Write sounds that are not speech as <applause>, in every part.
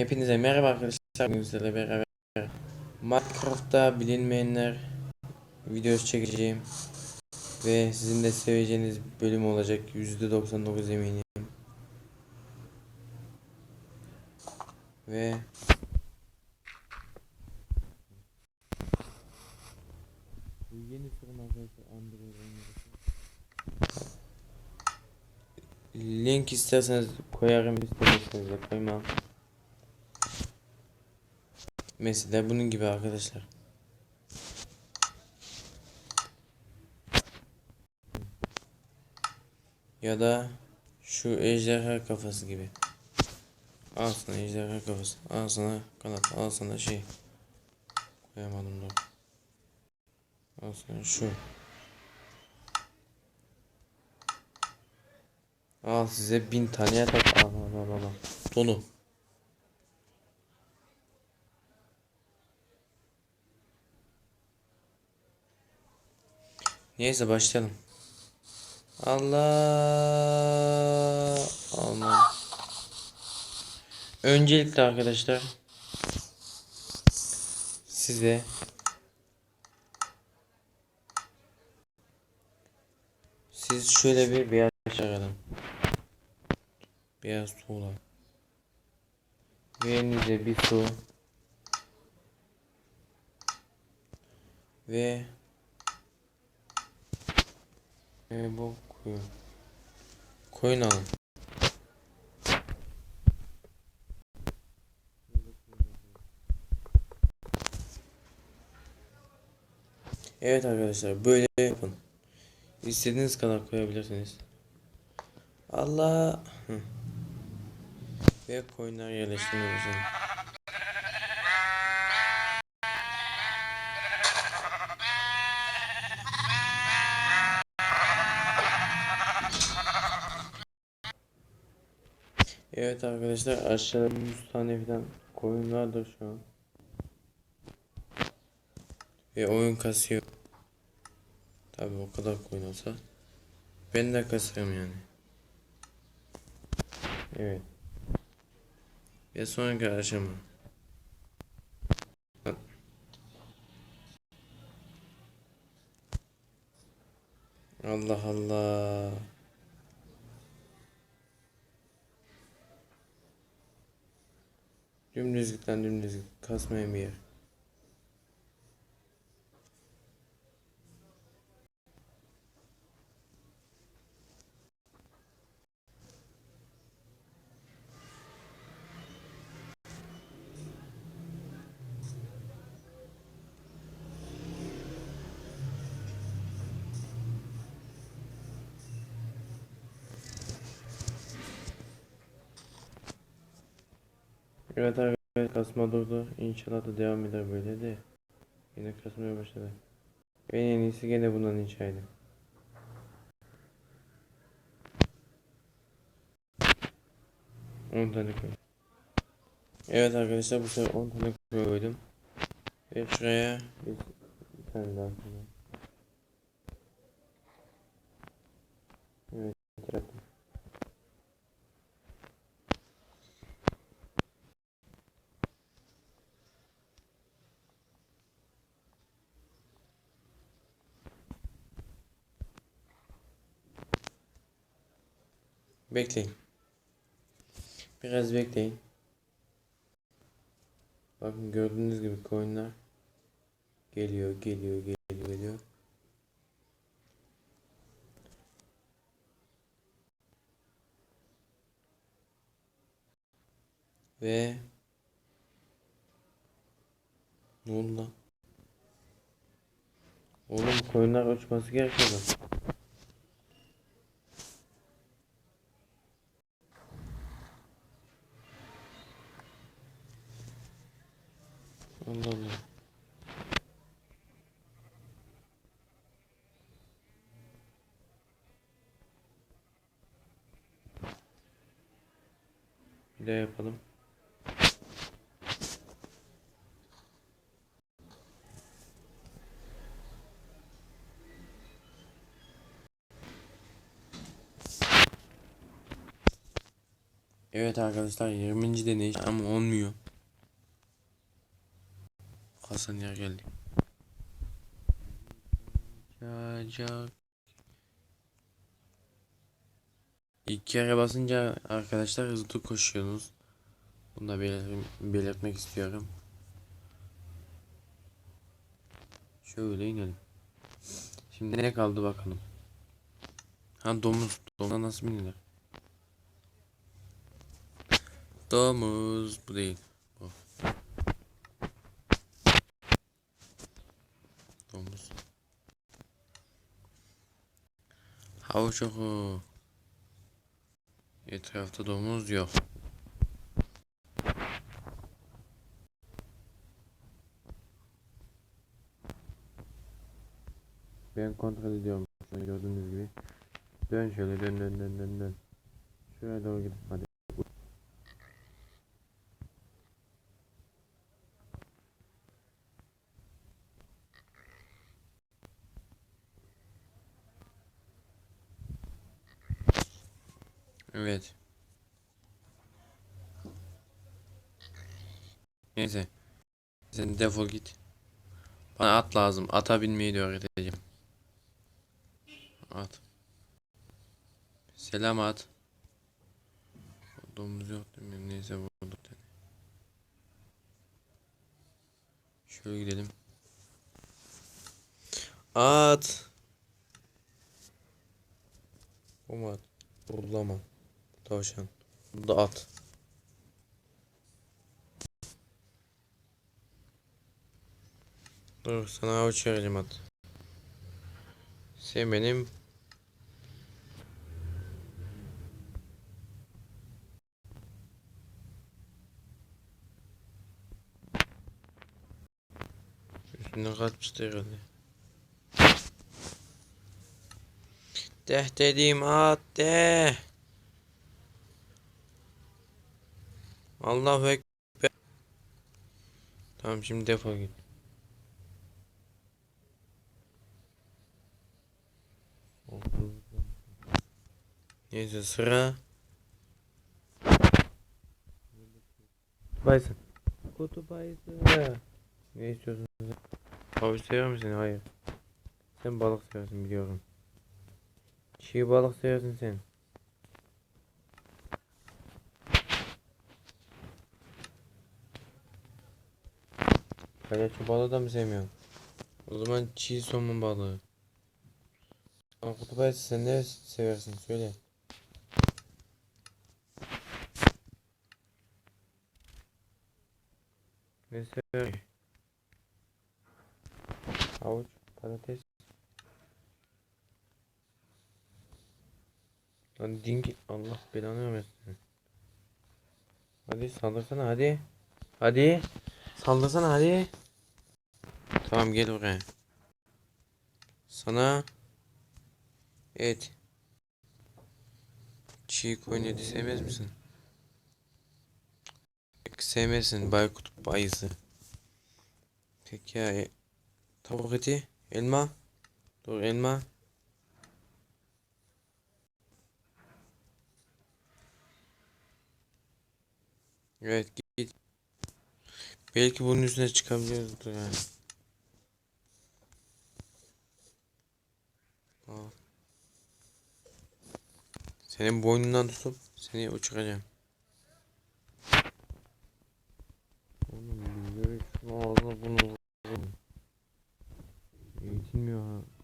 Hepinize merhaba arkadaşlar. Bugün sizlerle beraber Minecraft'ta bilinmeyenler videosu çekeceğim. Ve sizin de seveceğiniz bölüm olacak. %99 eminim. Ve Bu yeni sürüm arkadaşlar Android. Link isterseniz koyarım istemezseniz de koymam. Mesela bunun gibi arkadaşlar. Ya da şu ejderha kafası gibi. Al sana ejderha kafası. Al sana kanat. Al sana şey. Koyamadım da. Al sana şu. Al size bin tane yatak. Al al al al. al. Neyse başlayalım. Allah Allah. Öncelikle arkadaşlar size siz şöyle bir beyaz çıkaralım. Beyaz tuğla. Ve elinize bir su ve ve bu koyun. Koyun alın. Evet arkadaşlar böyle yapın. İstediğiniz kadar koyabilirsiniz. Allah. Ve koyunlar yerleştirmeye başlayın. Evet arkadaşlar aşağıda 100 tane falan koyun vardır şu an. Ve oyun kasıyor. Tabi o kadar koyun olsa ben de kasarım yani. Evet. Ve sonraki aşama. Allah Allah. Dümdüz git lan dümdüz git. Kasmayan bir yer. Evet arkadaşlar kasma durdu. İnşallah da devam eder böyle de. Yine kasmaya başladı. En en iyisi gene bundan inşa edin. Tane koy. Evet arkadaşlar bu sefer 10 tane koydum. Ve şuraya bir tane daha koydum. Evet yaptım. Bekleyin. Biraz bekleyin. Bakın gördüğünüz gibi coinler geliyor, geliyor, geliyor, geliyor. Ve ne oldu lan? Oğlum coinler uçması gerekiyor Allah Allah. Bir daha yapalım. Evet arkadaşlar 20. deneyiş ama olmuyor. Hasan yer geldi. Cacak. İlk kere basınca arkadaşlar hızlı koşuyorsunuz. Bunu da belir- belirtmek istiyorum. Şöyle inelim. Şimdi ne kaldı bakalım. Ha domuz. Domuz nasıl binilir? Domuz. Bu değil. Bu. Domuz. Havuç oku. Etrafta domuz yok. Ben kontrol ediyorum. Şöyle gördüğünüz gibi. Dön şöyle dön dön dön dön dön. Şuraya doğru gidin hadi. Evet. Neyse. Sen defol git. Bana at lazım. Ata binmeyi de öğreteceğim. At. Selam at. Domuz yok değil mi? Neyse dedi. Şöyle gidelim. At. Bu at? Uğurlama. Tavşan. Bu da at. Dur sana avuç vereceğim at. Sen benim Üstüne kaçmıştı herhalde. Deh dediğim at de. Allahu Ekber. Tamam şimdi defol git. Neyse sıra. Bayısın. Kutu bayısı. Ne istiyorsun sen? Havuç sever misin? Hayır. Sen balık seversin biliyorum. Çiğ balık seversin sen. Palyaço balığı da mı sevmiyorsun? O zaman çiğ somun balığı. Ama kutup ayısı sen ne seversin söyle. Ne sever? Havuç, patates. Lan dingi Allah belanı vermesin. Hadi saldırsana hadi. Hadi. Saldırsana hadi. Tamam gel buraya. Sana et. Çiğ koyun eti sevmez misin? Pek sevmezsin Baykut bayısı. Peki ya e, tavuk eti, elma. Dur elma. Evet. Belki bunun üstüne çıkabiliyoruzdur yani. Senin boynundan tutup seni uçuracağım. Oğlum şu ağzına bunu. Eğitilmiyor ha.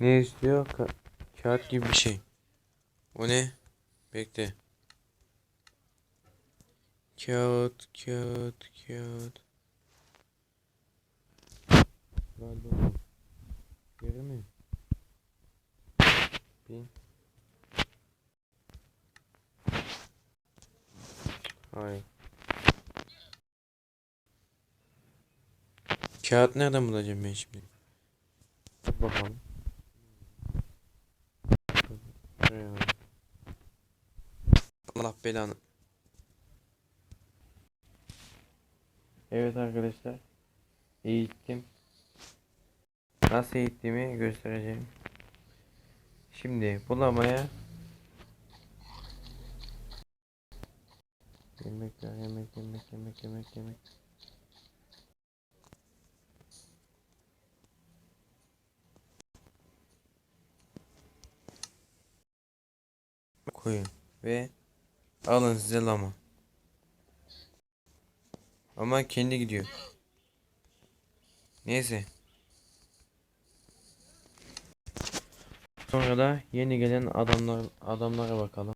Ne istiyor? Ka kağıt gibi bir şey. O ne? Bekle. Kağıt, kağıt, kağıt. Galiba. Geri mi? Bin. Hayır. Kağıt nereden bulacağım ben şimdi? Bak bakalım. Şuraya. Allah belanı. Evet arkadaşlar. Eğittim. Nasıl eğittiğimi göstereceğim. Şimdi bulamaya Yemek ver, yemek, yemek, yemek, yemek, yemek. Koyun ve alın size lama. Ama kendi gidiyor. Neyse. Sonra da yeni gelen adamlar adamlara bakalım.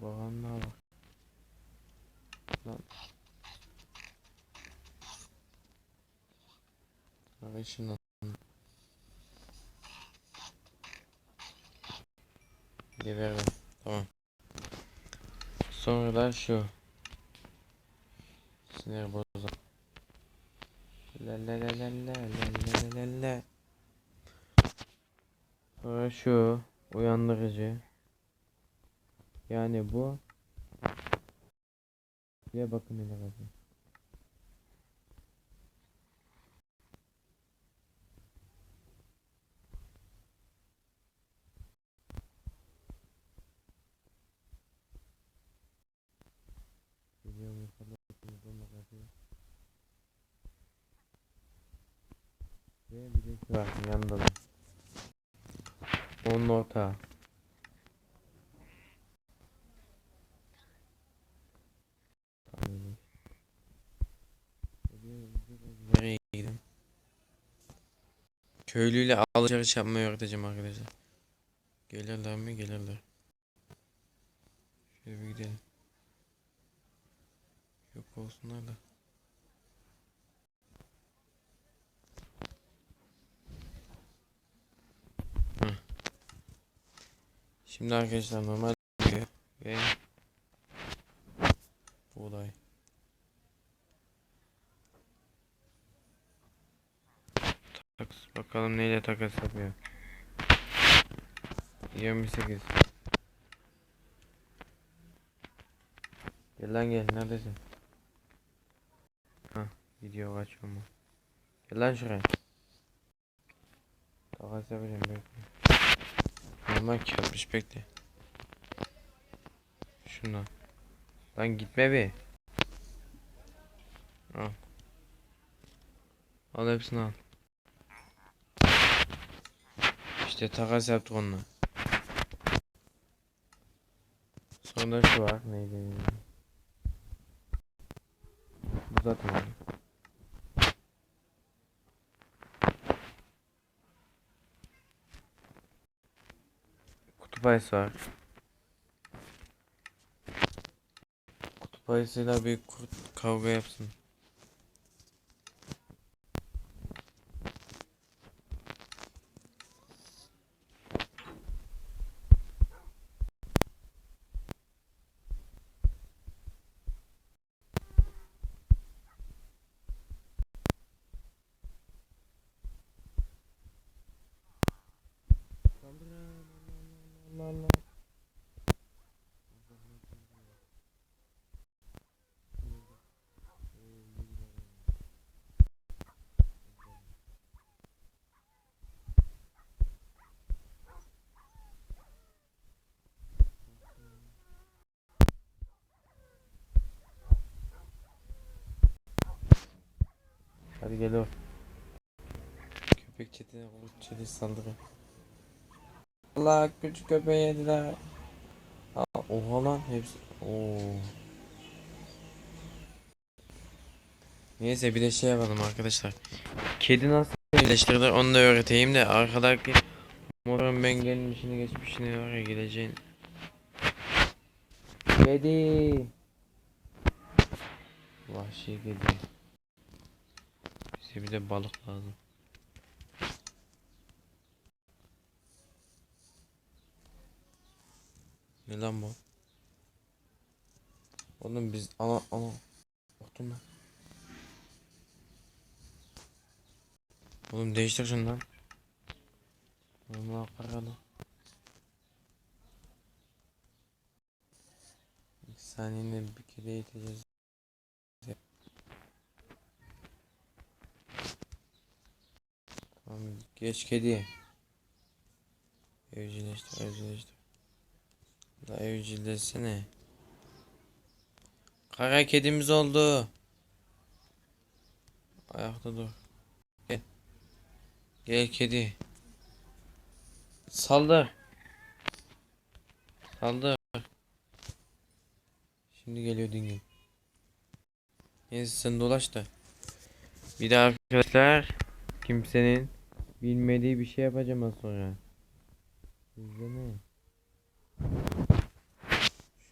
Bakanlığa bak. Lan. Şunu. Geberdim. Tamam. Sonra da şu. Sinir bozan. La la la la la la la la la. Sonra şu uyandırıcı. Yani bu. Ya bakın neler yapıyor. Biliyorum yukarıda bulmak yapıyor. Var yanında da. Onun ortağı. Köylüyle alışveriş yapmayı öğreteceğim arkadaşlar. Gelirler mi? Gelirler. Şöyle bir gidelim. Yok olsunlar da. Şimdi arkadaşlar normal ve buğday. Takas bakalım neyle takas yapıyor. 28 Gel lan gel neredesin? Ha video kaçıyor mu? Gel lan şuraya. Takas yapacağım bekle. Normal kağıtmış bekle. Şuna. Lan gitme be. Al. Al hepsini al. İşte takas yaptık onunla. Sonra şu var neydi? Bu Kutup ayısı. Kutup ayısıyla bir kurt kavga yapsın. Allah Allah. Hadi gel o. Köpek çetine kurt çetesi saldırı. Allah küçük köpeği yediler. Aa, oha lan hepsi. Oo. Neyse bir de şey yapalım arkadaşlar. Kedi nasıl iyileştirilir onu da öğreteyim de arkadaki motorun ben gelmişini geçmişini var ya geleceğin. Kedi. Vahşi kedi. Bize bir de balık lazım. Ne lan bu? Oğlum biz ana ana Otun lan. Oğlum değiştir şunu lan. Oğlum paralı. Bir saniyede bir kere yeteceğiz. Geç kedi. Evcilleştir evcilleştir. La evcilleşsene. Kara kedimiz oldu. Ayakta dur. Gel. Gel kedi. Saldır. Saldır. Şimdi geliyor dingin. Neyse sen dolaş da. Bir de arkadaşlar kimsenin bilmediği bir şey yapacağım az sonra. İzleme.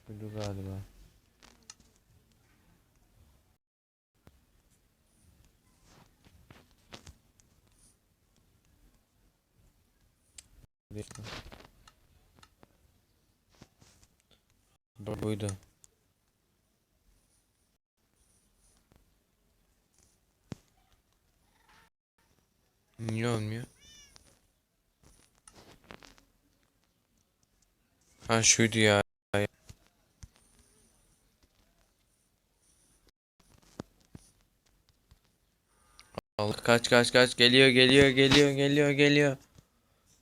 Şuydu galiba. Bu buydu. Niye olmuyor? Ha şuydu ya. Allah kaç kaç kaç geliyor geliyor geliyor geliyor geliyor.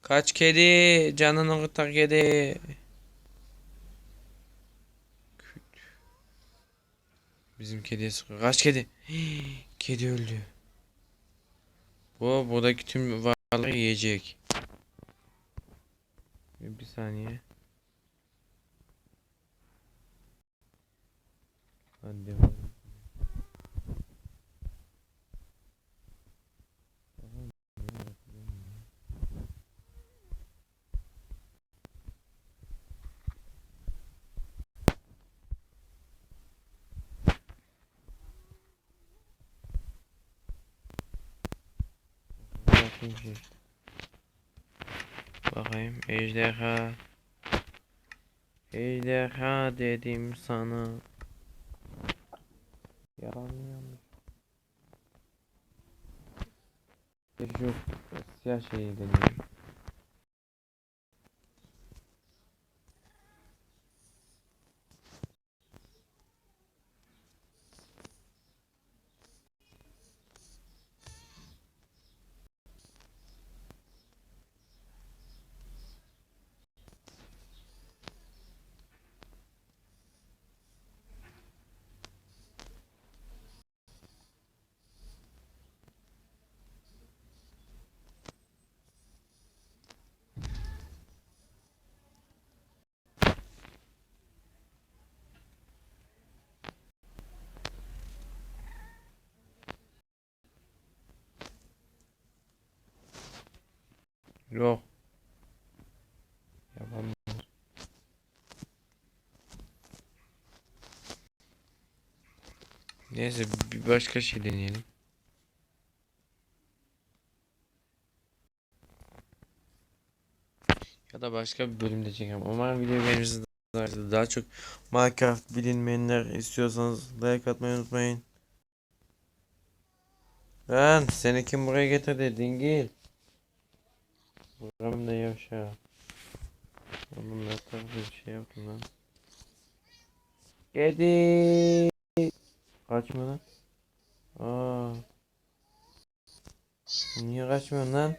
Kaç kedi canını kurtar kedi. Bizim kediye sıkıyor. Kaç kedi. <gasps> kedi öldü. Bu buradaki tüm varlığı yiyecek. Bir saniye. Hadi Bakayım şey. Bakayım ejderha. Ejderha dedim sana. Mı yanlış? Şu siyah şeyi deniyorum. Yok. Yapamam. Neyse bir başka şey deneyelim. Ya da başka bir bölümde çekelim. Umarım video beğenirsiniz. Daha çok Minecraft bilinmeyenler istiyorsanız like atmayı unutmayın. Lan seni kim buraya getirdi dingil? Yavşa. Oğlum ne tarafı bir şey yaptım lan. Kedi. Kaçma lan. Aa. Niye kaçmıyorsun lan?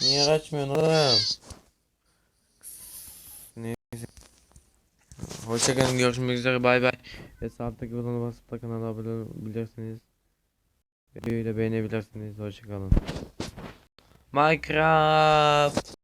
Niye kaçmıyorsun oğlum? Neyse. Hoşçakalın görüşmek üzere bay bay. Ve saatteki butona basıp da kanala abone olabilirsiniz. Videoyu da beğenebilirsiniz. Hoşçakalın. Minecraft.